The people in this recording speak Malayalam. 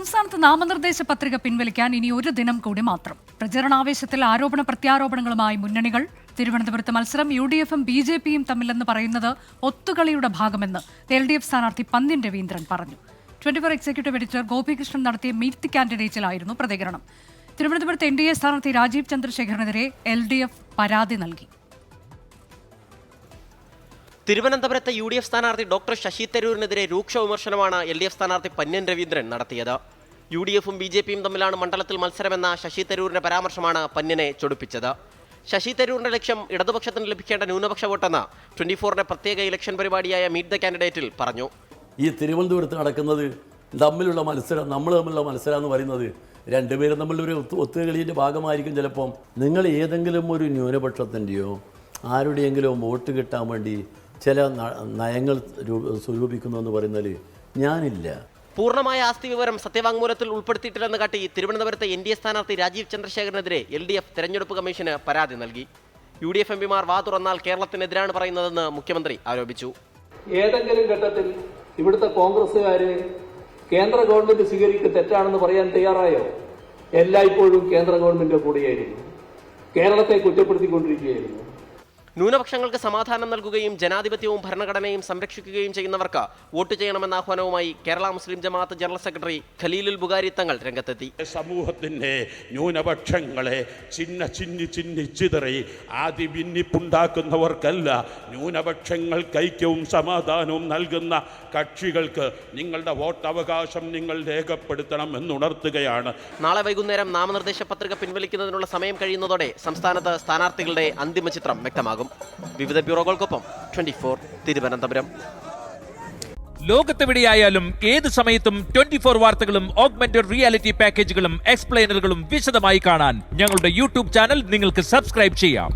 സംസ്ഥാനത്ത് നാമനിർദ്ദേശ പത്രിക പിൻവലിക്കാൻ ഇനി ഒരു ദിനം കൂടി മാത്രം. പ്രചരണാവേശത്തിൽ ആരോപണ പ്രത്യാരോപണങ്ങളുമായി മുന്നണികൾ തിരുവനന്തപുരത്ത് മത്സരം യു ഡി എഫും ബി ജെ പിയും തമ്മിലെന്ന് പറയുന്നത് ഒത്തുകളിയുടെ ഭാഗമെന്ന് എൽ ഡി എഫ് സ്ഥാനാർത്ഥി പന്ന്യൻ രവീന്ദ്രൻ പറഞ്ഞു. Twenty four executive editor Gopikrishnan നടത്തിയ മീറ്റ് ദി കാൻഡിഡേറ്റ്സിലായിരുന്നു പ്രതികരണം. തിരുവനന്തപുരത്ത് എൻ ഡി എ സ്ഥാനാർത്ഥി രാജീവ് ചന്ദ്രശേഖരനെതിരെ എൽ ഡി എഫ് പരാതി നൽകി. തിരുവനന്തപുരത്തെ യു ഡി എഫ് സ്ഥാനാർത്ഥി ഡോക്ടർ ശശി തരൂരിനെതിരെ രൂക്ഷ വിമർശനമാണ് എൽ ഡി എഫ് സ്ഥാനാർത്ഥി പന്യൻ രവീന്ദ്രൻ നടത്തിയത്. യു ഡി എഫും ബി ജെ പിയും തമ്മിലാണ് മണ്ഡലത്തിൽ മത്സരമെന്ന ശശി തരൂരിന്റെ പരാമർശമാണ് പന്യനെ ചൊടിപ്പിച്ചത്. ശശി തരൂരിന്റെ ലക്ഷ്യം ഇടതുപക്ഷത്തിന് ലഭിക്കേണ്ട ന്യൂനപക്ഷ വോട്ടെന്ന് ട്വന്റി ഫോറിന്റെ പ്രത്യേക ഇലക്ഷൻ പരിപാടിയായ മീറ്റ് ദ കാൻഡിഡേറ്റിൽ പറഞ്ഞു. ഈ തിരുവനന്തപുരത്ത് നടക്കുന്നത് തമ്മിലുള്ള മത്സരം നമ്മൾ തമ്മിലുള്ള മത്സരം എന്ന് പറയുന്നത് രണ്ടുപേരും തമ്മിലൊരു ഒത്തു ഒത്തുകളിയുടെ ഭാഗമായിരിക്കും ചിലപ്പം. നിങ്ങൾ ഏതെങ്കിലും ഒരു ന്യൂനപക്ഷത്തിന്റെയോ ആരുടെയെങ്കിലും വോട്ട് കിട്ടാൻ വേണ്ടി ചില നയങ്ങൾ സ്വരൂപിക്കുന്നു എന്ന് പറയുന്നതിൽ ഞാനില്ല. പൂർണമായ ആസ്തി വിവരം സത്യവാങ്മൂലത്തിൽ ഉൾപ്പെടുത്തിയിട്ടില്ലെന്ന് കാട്ടി തിരുവനന്തപുരത്തെ എൻ ഡി എ സ്ഥാനാർത്ഥി രാജീവ് ചന്ദ്രശേഖരനെതിരെ എൽ ഡി എഫ് തെരഞ്ഞെടുപ്പ് കമ്മീഷന് പരാതി നൽകി. യു ഡി എഫ് എം പിമാർ വാ തുറന്നാൽ കേരളത്തിനെതിരാണ് പറയുന്നതെന്ന് മുഖ്യമന്ത്രി ആരോപിച്ചു. ഏതെങ്കിലും ഘട്ടത്തിൽ ഇവിടുത്തെ കോൺഗ്രസ്സുകാര് കേന്ദ്ര ഗവൺമെന്റ് സ്വീകരിക്കുക തെറ്റാണെന്ന് പറയാൻ തയ്യാറായോ? എല്ലായ്പ്പോഴും കേന്ദ്ര ഗവൺമെന്റ് കൂടെയായിരുന്നു. കേരളത്തെ കുറ്റപ്പെടുത്തിക്കൊണ്ടിരിക്കുകയായിരുന്നു. ന്യൂനപക്ഷങ്ങൾക്ക് സമാധാനം നൽകുകയും ജനാധിപത്യവും ഭരണഘടനയും സംരക്ഷിക്കുകയും ചെയ്യുന്നവർക്ക് വോട്ട് ചെയ്യണമെന്ന ആഹ്വാനവുമായി കേരള മുസ്ലിം ജമാഅത്ത് ജനറൽ സെക്രട്ടറി ഖലീലുൽ ബുഗാരി തങ്ങൾ രംഗത്തെത്തി. സമൂഹത്തിന്റെ ന്യൂനപക്ഷങ്ങളെ ചിന്ന ചിന്നി ചിന്നി ചിതറി ആദി ഭിന്നിപ്പുണ്ടാക്കുന്നവർക്കല്ല ന്യൂനപക്ഷങ്ങൾ ഐക്യവും സമാധാനവും നൽകുന്ന കക്ഷികൾക്ക് നിങ്ങളുടെ വോട്ട് വോട്ടവകാശം നിങ്ങൾ രേഖപ്പെടുത്തണം എന്നുണർത്തുകയാണ്. നാളെ വൈകുന്നേരം നാമനിർദ്ദേശ പത്രിക പിൻവലിക്കുന്നതിനുള്ള സമയം കഴിയുന്നതോടെ സംസ്ഥാനത്ത് സ്ഥാനാർത്ഥികളുടെ അന്തിമ ചിത്രം വ്യക്തമാകും. വിവിധ ബ്യൂറോകൾക്കൊപ്പം ട്വന്റി ഫോർ തിരുവനന്തപുരം. ലോകത്തെവിടെയായാലും ഏത് സമയത്തും ട്വന്റി ഫോർ വാർത്തകളും ഓഗ്മെന്റഡ് റിയാലിറ്റി പാക്കേജുകളും എക്സ്പ്ലെയിനറുകളും വിശദമായി കാണാൻ ഞങ്ങളുടെ യൂട്യൂബ് ചാനൽ നിങ്ങൾക്ക് സബ്സ്ക്രൈബ് ചെയ്യാം.